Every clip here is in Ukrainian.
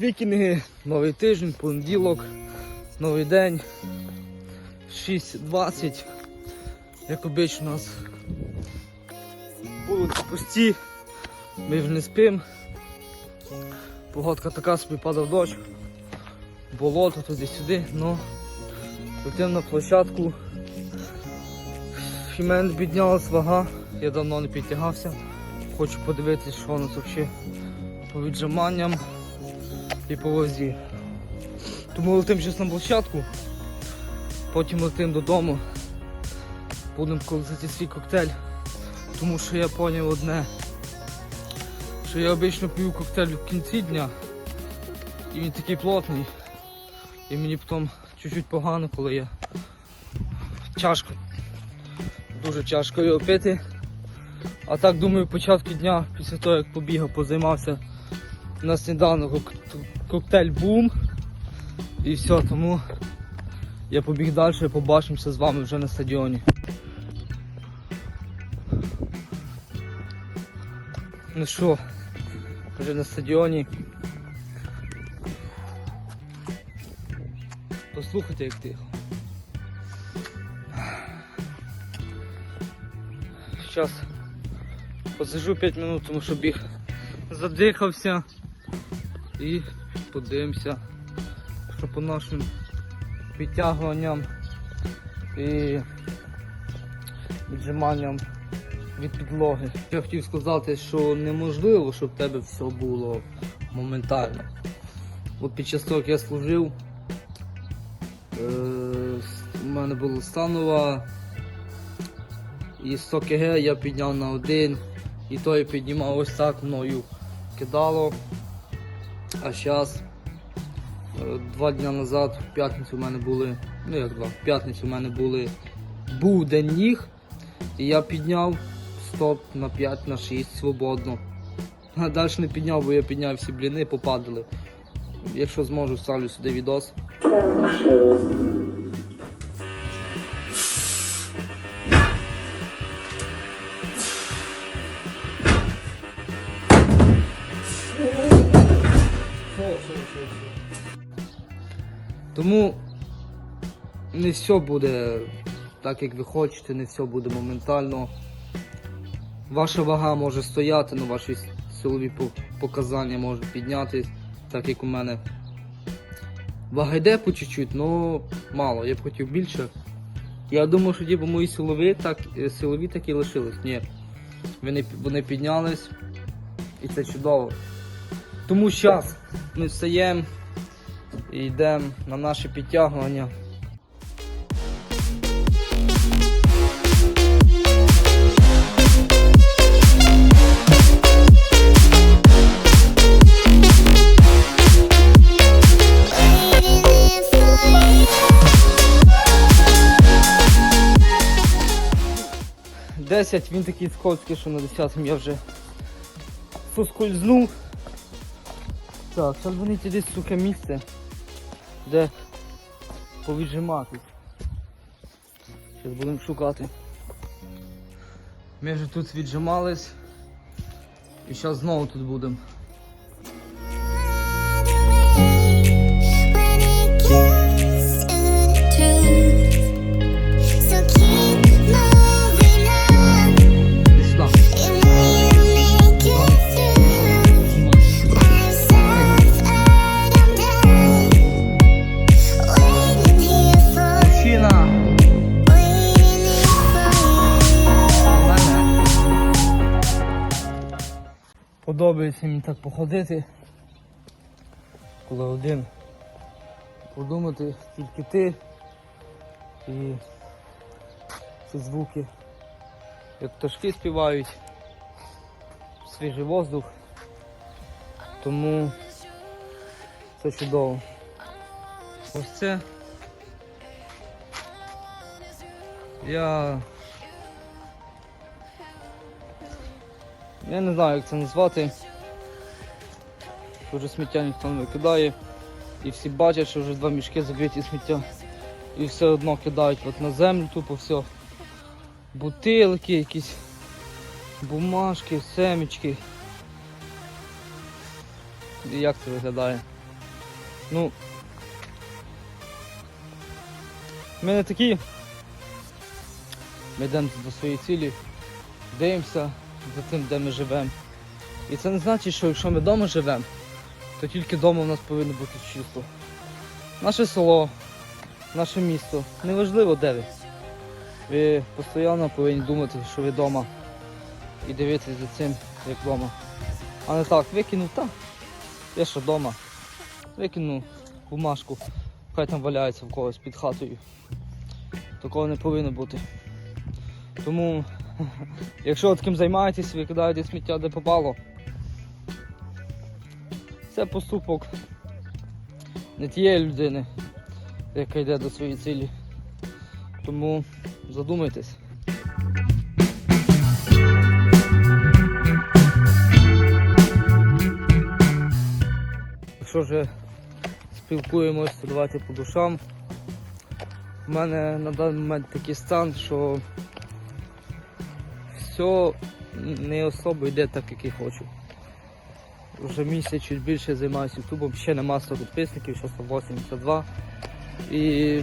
Вікінги, новий тиждень, понеділок, новий день. 6.20. Як обично у нас вулиці пусті, ми вже не спимо. Погодка така собі падав дощ, болото туди-сюди, ну летим на площадку. В мене піднялась вага, я давно не підтягався. Хочу подивитися, що у нас взагалі по віджиманням і по вазі. Тому летим зараз на площадку, потім летим додому, будемо колесити свій коктейль. Тому що я зрозумів одне, що я обично п'ю коктейль в кінці дня, і він такий плотний, і мені потім чуть-чуть погано, коли я тяжко, дуже тяжко його пити. А так думаю, початку дня, після того як побігав, позаймався на сніданок кок- коктейль бум. І все, тому я побіг далі, побачимося з вами вже на стадіоні. Ну що, вже на стадіоні. Послухайте, як тихо. Зараз посижу 5 минут, тому що біг задихався і подивимося, що по нашим підтягуванням і віджиманням від підлоги. Я хотів сказати, що неможливо, щоб в тебе все було моментально. От під час того, як я служив, е, у мене була станова і 100 кг я підняв на один, і то я піднімав ось так мною кидало. А зараз, два дні назад, в п'ятницю в мене були, ну як два, в п'ятницю в мене були, був день ніг, і я підняв стоп на 5 на 6 свободно. А далі не підняв, бо я підняв всі бліни, попадали. Якщо зможу, ставлю сюди відос. Тому не все буде так, як ви хочете, не все буде моментально. Ваша вага може стояти, але ваші силові показання можуть піднятись, так як у мене. Вага йде по чуть-чуть, але мало, я б хотів більше. Я думаю, що типу, мої силові так, силові так і лишились. Ні. Вони, вони піднялись і це чудово. Тому зараз ми встаємо і йдемо на наше підтягування. Десять, він такий скользкий, що на 10 я вже соскользнув. Так, зараз вони десь, сука, місце, де повіджимати. Зараз будемо шукати. Ми вже тут віджимались. І зараз знову тут будемо. Подобається мені так походити. Коли один подумати, тільки ти і ці звуки, як пташки співають, свіжий воздух. Тому це чудово. Ось це. Я. Я не знаю, як це назвати. Вже сміття ніхто не викидає. І всі бачать, що вже два мішки забиті сміття. І все одно кидають от на землю тупо все. Бутилки якісь, бумажки, семечки. І як це виглядає? Ну. Ми не такі. Ми йдемо до своєї цілі, дивимося за тим, де ми живемо. І це не значить, що якщо ми вдома живемо, то тільки вдома у нас повинно бути чисто. Наше село, наше місто, неважливо де ви. Ви постійно повинні думати, що ви вдома і дивитися за цим, як вдома. А не так, викинув так. Я що вдома. Викинув бумажку, хай там валяється в когось під хатою. Такого не повинно бути. Тому, якщо таким займаєтесь, ви кидаєте сміття де попало. Це поступок не тієї людини, яка йде до своєї цілі. Тому задумайтесь. Якщо вже спілкуємось, то давайте по душам. У мене на даний момент такий стан, що все не особо йде так, як я хочу. Вже місяць чуть більше займаюся ютубом, ще нема 100 підписників, зараз 182. І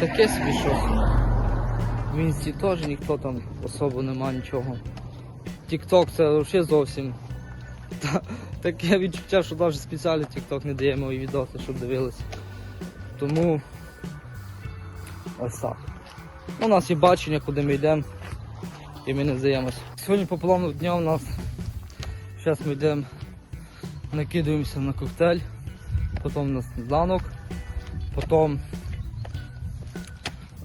таке собі щось. В інсті теж ніхто там особо нема нічого. Тікток це взагалі зовсім. Та, таке відчуття, що навіть спеціально Тікток не дає мої відоси, щоб дивилися. Тому ось так. У нас є бачення, куди ми йдемо і ми не здаємося. Сьогодні по плану дня у нас зараз ми йдемо, накидуємося на коктейль, потім на сніданок, потім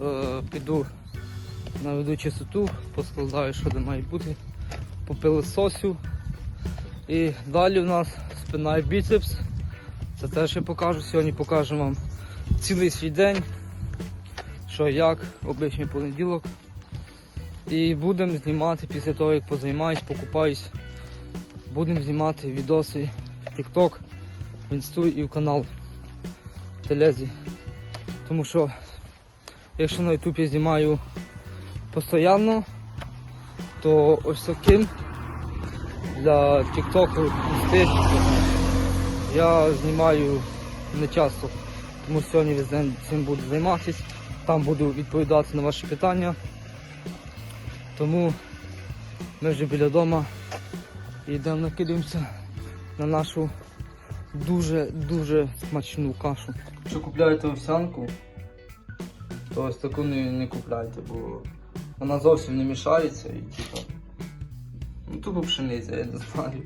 е, піду наведу чистоту, поскладаю, що де має бути, попилисосю. І далі у нас спина і біцепс. Це теж я покажу. Сьогодні покажу вам цілий свій день, що як, обичний понеділок. І будемо знімати після того, як позаймаюсь, покупаюсь. Будемо знімати відоси в TikTok, в інсту і в канал Телезі. Тому що якщо на я знімаю постійно, то ось таким для TikTok я знімаю не часто. Тому сьогодні весь день цим буду займатися. Там буду відповідати на ваші питання. Тому ми вже біля дома і йдемо накидаємося на нашу дуже-дуже смачну кашу. Якщо купляєте овсянку, то ось таку не, не купляйте, бо вона зовсім не мішається і типу. Ну тупо пшениця, я не знаю.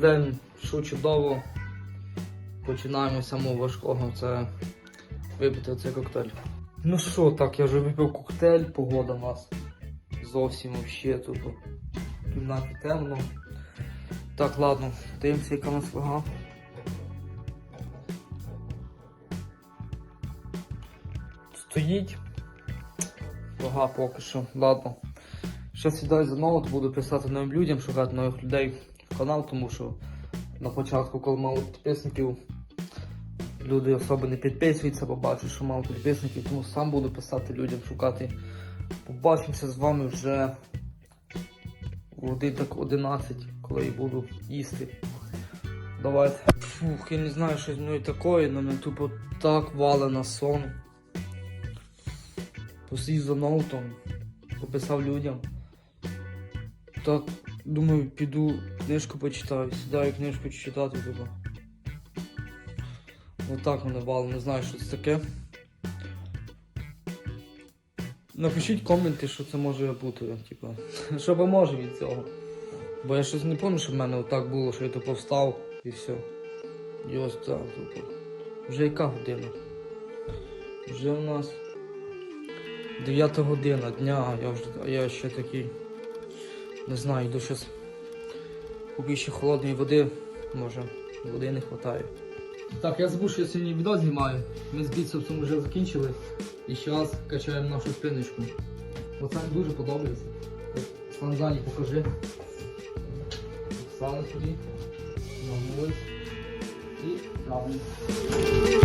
День що чудово. Починаємо з самого важкого, це випити цей коктейль. Ну що, так, я вже випив коктейль, погода у нас зовсім вообще тут в кімнаті темно. Так, ладно, дивимося, яка у нас вага. Стоїть. Вага поки що, ладно. Ще сідаю за ноут, буду писати новим людям, шукати нових людей в канал, тому що на початку, коли мало підписників, люди особо не підписуються, бо бачу, що мало підписників, тому сам буду писати людям, шукати. Побачимося з вами вже годин так 11, коли я буду їсти. Давайте. Фух, я не знаю, що з мною таке, але мене тупо так вале на сон. Посидів за ноутом, пописав людям. Так, думаю, піду книжку почитаю, сідаю книжку читати тупо. Отак мене вало, не знаю, що це таке. Напишіть коменти, що це може бути, типу, що поможе від цього. Бо я щось не пам'ятаю, що в мене отак було, що я тупо встав і все. І ось так, тупо. Вже яка година? Вже у нас 9 година дня, я вже я ще такий. Не знаю, йду щось. Ще холодної води, може, води не вистачає. Так, я забув, що сьогодні відео знімаю. Ми з біцепсом вже закінчили. І зараз качаємо нашу спиночку. Оце дуже подобається. Стан ззаді покажи. Встали собі, нагнулись і правильно.